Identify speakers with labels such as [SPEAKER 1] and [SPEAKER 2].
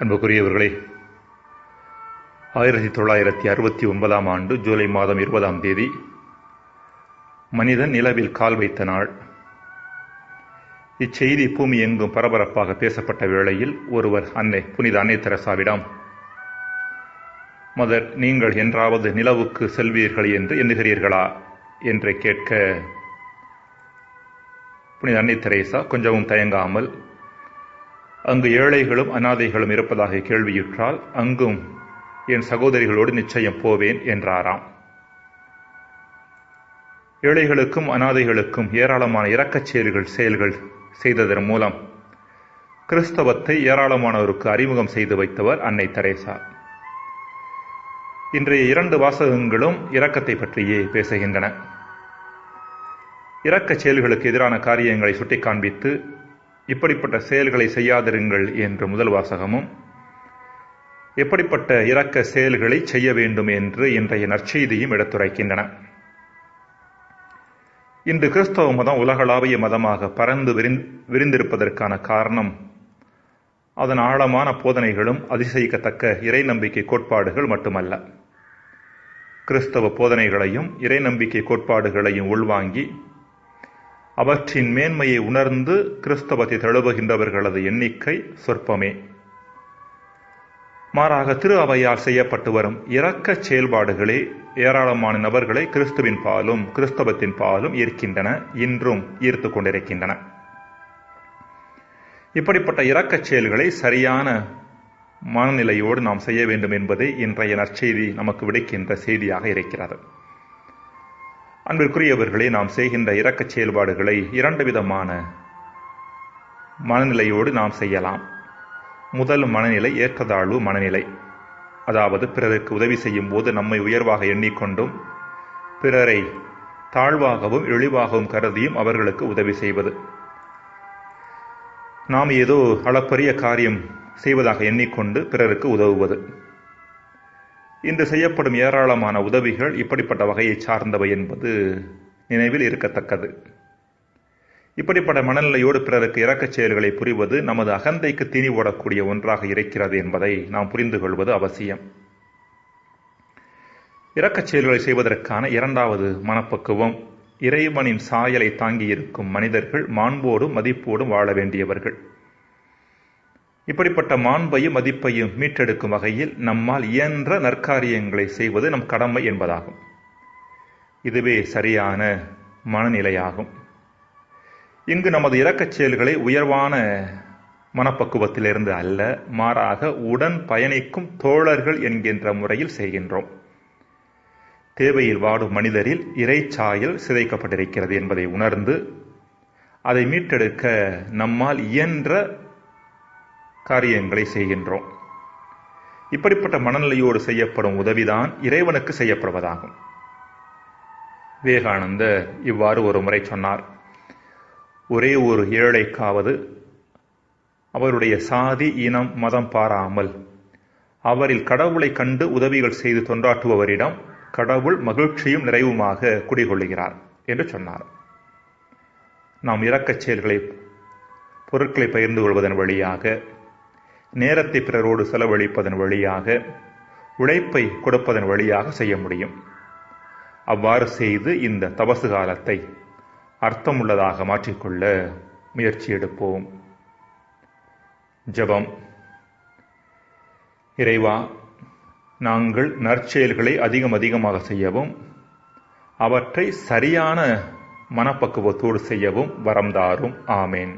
[SPEAKER 1] அன்புக்குரியவர்களே ஆயிரத்தி தொள்ளாயிரத்தி அறுபத்தி ஒன்பதாம் ஆண்டு ஜூலை மாதம் இருபதாம் தேதி மனிதன் நிலவில் கால் வைத்த நாள். இச்செய்தி பூமி எங்கும் பரபரப்பாக பேசப்பட்ட வேளையில் ஒருவர் அன்னை புனித அன்னை தெரசாவிடம் மதர் நீங்கள் என்றாவது நிலவுக்கு செல்வீர்கள் என்று எண்ணுகிறீர்களா? என்று கேட்க புனித அன்னை தெரேசா கொஞ்சமும் தயங்காமல் அங்கு ஏழைகளும் அனாதைகளும் இருப்பதாக கேள்வியுற்றால் அங்கும் என் சகோதரிகளோடு நிச்சயம் போவேன் என்றாராம். ஏழைகளுக்கும் அனாதைகளுக்கும் ஏராளமான இரக்கச் செயல்கள் செயல்கள் செய்ததன் மூலம் கிறிஸ்தவத்தை ஏராளமானவருக்கு அறிமுகம் செய்து வைத்தவர் அன்னை தெரேசா. இன்றைய இரண்டு வாசகங்களும் இரக்கத்தை பற்றியே பேசுகின்றன. இரக்கச் செயல்களுக்கு எதிரான காரியங்களை சுட்டிக்காண்பித்து இப்படிப்பட்ட செயல்களை செய்யாதிருங்கள் என்று முதல் வாசகமும் எப்படிப்பட்ட இரக்க செயல்களை செய்ய வேண்டும் என்று இன்றைய நற்செய்தியும் எடுத்துரைக்கின்றன. இன்று கிறிஸ்தவ மதம் உலகளாவிய மதமாக பறந்து விரிந் விரிந்திருப்பதற்கான காரணம் அதன் ஆழமான போதனைகளும் அதிசயிக்கத்தக்க இறை நம்பிக்கை கோட்பாடுகள் மட்டுமல்ல. கிறிஸ்தவ போதனைகளையும் இறை நம்பிக்கை கோட்பாடுகளையும் உள்வாங்கி அவற்றின் மேன்மையை உணர்ந்து கிறிஸ்தவத்தை தழுவுகின்றவர்களது எண்ணிக்கை சொற்பமே. மாறாக திரு அவையால் செய்யப்பட்டு வரும் இரக்க செயல்பாடுகளே ஏராளமான நபர்களை கிறிஸ்துவின் பாலும் கிறிஸ்தவத்தின் பாலும் ஈர்க்கின்றன இன்றும் ஈர்த்து கொண்டிருக்கின்றன. இப்படிப்பட்ட இரக்கச் செயல்களை சரியான மனநிலையோடு நாம் செய்ய வேண்டும் என்பதே இன்றைய நற்செய்தி நமக்கு விடுக்கின்ற செய்தியாக இருக்கிறது. அன்பிற்குரியவர்களே நாம் செய்கின்ற இரக்கச் செயல்பாடுகளை இரண்டு விதமான மனநிலையோடு நாம் செய்யலாம். முதல் மனநிலை ஏற்றதாழ்வு மனநிலை. அதாவது பிறருக்கு உதவி செய்யும் போது நம்மை உயர்வாக எண்ணிக்கொண்டும் பிறரை தாழ்வாகவும் இழிவாகவும் கருதியும் அவர்களுக்கு உதவி செய்வது. நாம் ஏதோ அளப்பரிய காரியம் செய்வதாக எண்ணிக்கொண்டு பிறருக்கு உதவுவது. இன்று செய்யப்படும் ஏராளமான உதவிகள் இப்படிப்பட்ட வகையை சார்ந்தவை என்பது நினைவில் இருக்கத்தக்கது. இப்படிப்பட்ட மனநிலையோடு பிறருக்கு இறக்கச் செயல்களை புரிவது நமது அகந்தைக்கு தீனி ஓடக்கூடிய ஒன்றாக இருக்கிறது என்பதை நாம் புரிந்து கொள்வது அவசியம். இறக்கச் செயல்களை செய்வதற்கான இரண்டாவது மனப்பக்குவம் இறைவனின் சாயலை தாங்கியிருக்கும் மனிதர்கள் மாண்போடும் மதிப்போடும் வாழ வேண்டியவர்கள். இப்படிப்பட்ட மாண்பையும் மதிப்பையும் மீட்டெடுக்கும் வகையில் நம்மால் இயன்ற நற்காரியங்களை செய்வது நம் கடமை என்பதாகும். இதுவே சரியான மனநிலையாகும். இங்கு நமது இறக்கச் செயல்களை உயர்வான மனப்பக்குவத்திலிருந்து அல்ல மாறாக உடன் பயணிக்கும் தோழர்கள் என்கின்ற முறையில் செய்கின்றோம். தேவையில் வாடும் மனிதரில் இறைச்சாயல் சிதைக்கப்பட்டிருக்கிறது என்பதை உணர்ந்து அதை மீட்டெடுக்க நம்மால் இயன்ற காரியங்களை செய்கின்றோம். இப்படிப்பட்ட மனநிலையோடு செய்யப்படும் உதவிதான் இறைவனுக்கு செய்யப்படுவதாகும். விவேகானந்தர் இவ்வாறு ஒரு முறை சொன்னார். ஒரே ஒரு ஏழைக்காவது அவருடைய சாதி இனம் மதம் பாராமல் அவரில் கடவுளை கண்டு உதவிகள் செய்து தொண்டாற்றுபவரிடம் கடவுள் மகிழ்ச்சியும் நிறைவுமாக குடிகொள்ளுகிறார் என்று சொன்னார். நாம் இரக்கச் செயல்களை பொருட்களை பகிர்ந்து கொள்வதன் வழியாக நேரத்தை பிறரோடு செலவழிப்பதன் வழியாக உழைப்பை கொடுப்பதன் வழியாக செய்ய முடியும். அவ்வாறு செய்து இந்த தபசு காலத்தை அர்த்தமுள்ளதாக மாற்றிக்கொள்ள முயற்சி எடுப்போம். ஜபம். இறைவா நாங்கள் நற்செயல்களை அதிகம் அதிகமாக செய்யவும் அவற்றை சரியான மனப்பக்குவத்தோடு செய்யவும் வரம் தாரும். ஆமேன்.